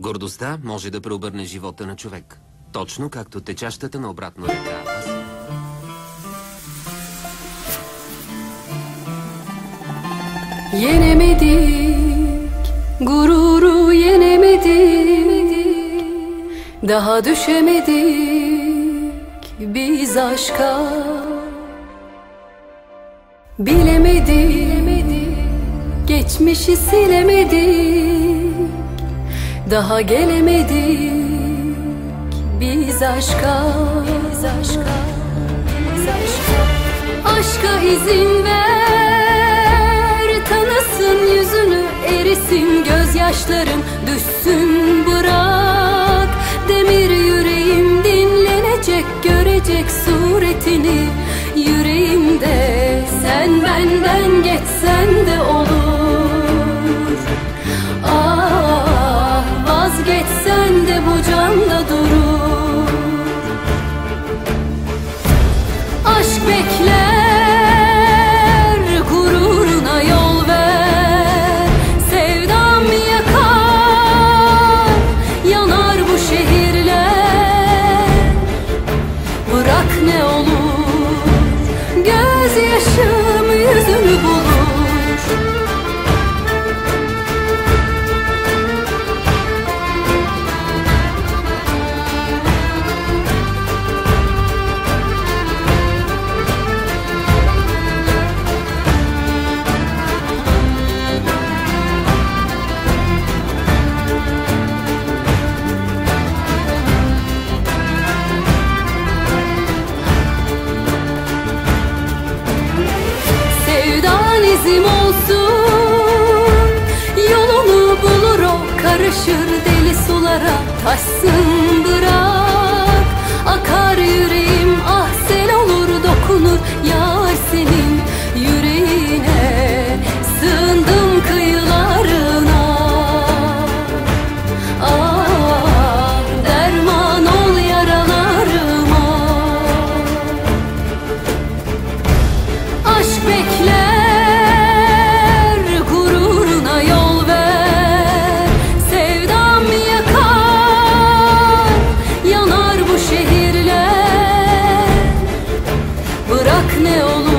Гордостта може да преобърне живота на човек. Точно както течащата на обратно река. Yenemedik, gururu yenemedik Daha düşemedik biz aşka Bilemedik, geçmişi silemedik Daha gelemedik. Biz aşka Biz aşka, biz aşka. Aşka izin ver Tanısın yüzünü erisin gözyaşlarım Düşsün bırak Demir yüreğim dinlenecek Görecek suretini. Yüreğimde Sen benden geçsen de olur bekler gururuna yol ver. Sevdam yakar yanar bu şehirler. Bırak ne olur gözyaşım yüzünü bulur Sevdan izim olsun. Yolunu bulur o Karışır deli sulara Taşsın ne olur.